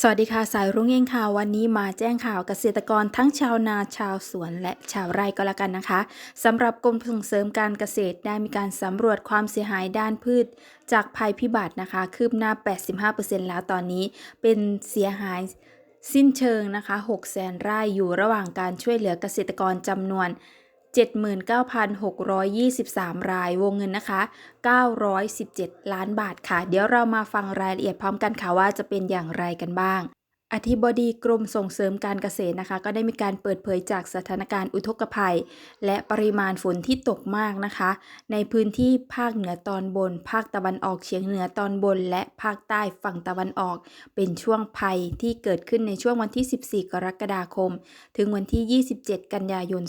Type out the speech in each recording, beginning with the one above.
สวัสดีค่ะ สายรุ้งเองค่ะ วันนี้มาแจ้งข่าวเกษตรกรทั้งชาวนาชาวสวนและชาวไร่ก็แล้วกันนะคะสำหรับกรมส่งเสริมการเกษตรได้มีการสำรวจความเสียหายด้านพืช จากภัยพิบัตินะคะ คืบหน้า 85%แล้วตอนนี้เป็นเสียหายสิ้นเชิงนะคะ6แสนไร่อยู่ระหว่างการช่วยเหลือเกษตรกรจำนวน 79,623 ราย วงเงินนะคะ 917 ล้านบาทค่ะ เดี๋ยวเรามาฟังรายละเอียดพร้อมกันค่ะว่าจะเป็นอย่างไรกันบ้าง อธิบดีกรมส่งเสริมการเกษตรนะคะ ก็ได้มีการเปิดเผยจากสถานการณ์อุทกภัย และปริมาณฝนที่ตกมากนะคะ ในพื้นที่ภาคเหนือตอนบน ภาคตะวันออกเฉียงเหนือตอนบน และภาคใต้ฝั่งตะวันออก เป็นช่วงภัยที่เกิดขึ้นในช่วงวันที่ 14 กรกฎาคม ถึงวันที่ 27 กันยายน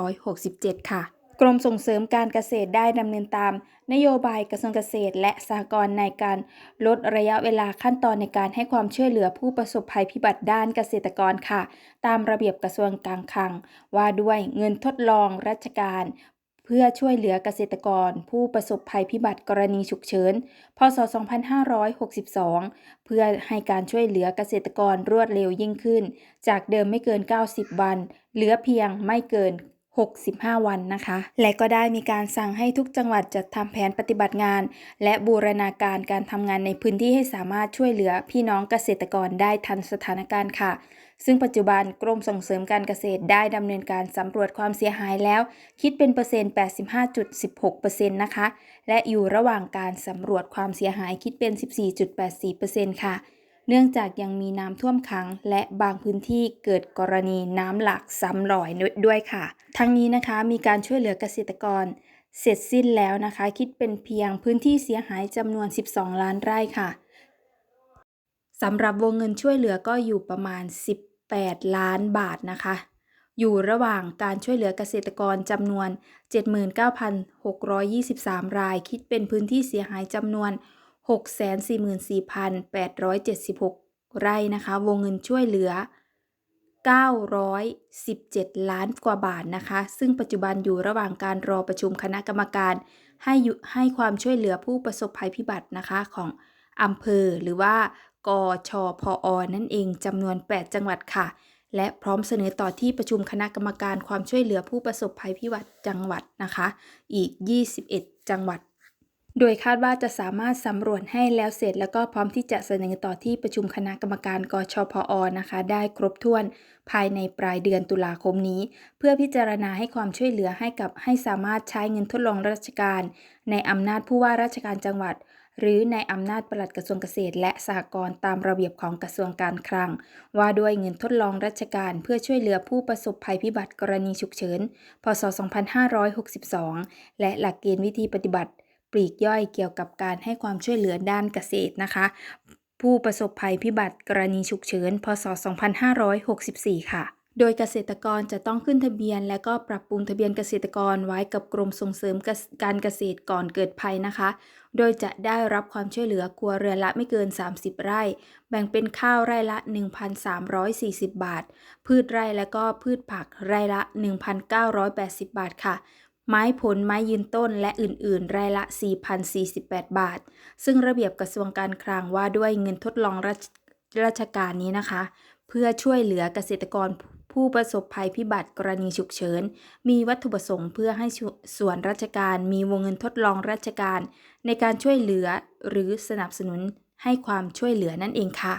2567 ค่ะ กรมส่งเสริมการเกษตรได้ดำเนินตาม นโยบายกระทรวงเกษตร และสหกรณ์ในการลดระยะเวลาขั้นตอนในการให้ความช่วยเหลือผู้ประสบภัยพิบัติด้านเกษตรกรค่ะ ตามระเบียบกระทรวงการคลัง ว่าด้วยเงินทดลองราชการ เพื่อช่วยเหลือเกษตรกร ผู้ประสบภัยพิบัติกรณีฉุกเฉิน พศ 2562 เพื่อให้การช่วยเหลือเกษตรกรรวดเร็วยิ่งขึ้น จากเดิมไม่เกิน 90 วัน เหลือเพียงไม่เกิน 65 วันนะคะ และก็ได้มีการสั่งให้ทุกจังหวัดจัดทำแผนปฏิบัติงาน และบูรณาการการทำงานในพื้นที่ให้สามารถช่วยเหลือพี่น้องเกษตรกรได้ทันสถานการณ์ค่ะ ซึ่งปัจจุบันกรมส่งเสริมการเกษตรได้ดำเนินการสำรวจความเสียหายแล้ว คิดเป็นเปอร์เซ็นต์ 85.16%นะคะ และอยู่ระหว่างการสำรวจความเสียหายคิดเป็น 14.84%ค่ะ เนื่องจากยังมีน้ำท่วมขัง และบางพื้นที่เกิดกรณีน้ำหลากซ้ำรอยด้วยค่ะ ทั้งนี้นะคะมีการช่วยเหลือเกษตรกร เสร็จสิ้นแล้วนะคะ คิดเป็นเพียงพื้นที่เสียหายจำนวน 12 ล้านไร่ค่ะสำหรับวงเงินช่วยเหลือก็อยู่ประมาณ 18 ล้านบาทนะคะ อยู่ระหว่างการช่วยเหลือเกษตรกรจำนวน 79,623 ราย คิดเป็นพื้นที่เสียหายจำนวน 644,876 ไร่นะคะ วงเงินช่วยเหลือ 917 ล้านกว่าบาทนะคะ ซึ่งปัจจุบันอยู่ระหว่างการรอประชุมคณะกรรมการให้ให้ความช่วยเหลือผู้ประสบภัยพิบัตินะคะของอำเภอหรือว่ากชพอนั่นเองจำนวน 8 จังหวัดค่ะ และพร้อมเสนอต่อที่ประชุมคณะกรรมการความช่วยเหลือผู้ประสบภัยพิบัติจังหวัดนะคะ อีก 21 จังหวัด โดยคาดว่าจะสามารถสำรวจให้แล้วเสร็จ แล้วก็พร้อมที่จะเสนอต่อที่ประชุมคณะกรรมการกชพอนะคะ ได้ครบถ้วนภายในปลายเดือนตุลาคมนี้ เพื่อพิจารณาให้ความช่วยเหลือให้กับให้สามารถใช้เงินทดลองราชการ ในอำนาจผู้ว่าราชการจังหวัด หรือในอำนาจปลัดกระทรวงเกษตร และสหกรณ์ตามระเบียบของกระทรวงการคลัง ว่าด้วยเงินทดลองราชการ เพื่อช่วยเหลือผู้ประสบภัยพิบัติกรณีฉุกเฉิน พศ 2562 และหลักเกณฑ์วิธีปฏิบัติ ปลีกย่อยเกี่ยวกับการให้ความช่วยเหลือด้านเกษตรนะคะ ผู้ประสบภัยพิบัติกรณีฉุกเฉิน พศ 2564 ค่ะโดยเกษตรกรจะต้องขึ้นทะเบียน และก็ปรับปรุงทะเบียนเกษตรกรไว้กับกรมส่งเสริมการเกษตรก่อนเกิดภัยนะคะ โดยจะได้รับความช่วยเหลือครัวเรือนละไม่เกิน 30 ไร่ แบ่งเป็นข้าวไร่ละ 1,340 บาท พืชไร่และก็พืชผักไร่ละ 1,980 บาทค่ะ ไม้ผล ไม้ยืนต้น และอื่นๆ รายละ 4,048 บาท ซึ่งระเบียบกระทรวงการคลังว่าด้วยเงินทดลองราชราชการนี้นะคะ เพื่อช่วยเหลือเกษตรกรผู้ประสบภัยพิบัติกรณีฉุกเฉิน มีวัตถุประสงค์เพื่อให้ส่วนราชการมีวงเงินทดลองราชการ ในการช่วยเหลือหรือสนับสนุนให้ความช่วยเหลือนั่นเองค่ะ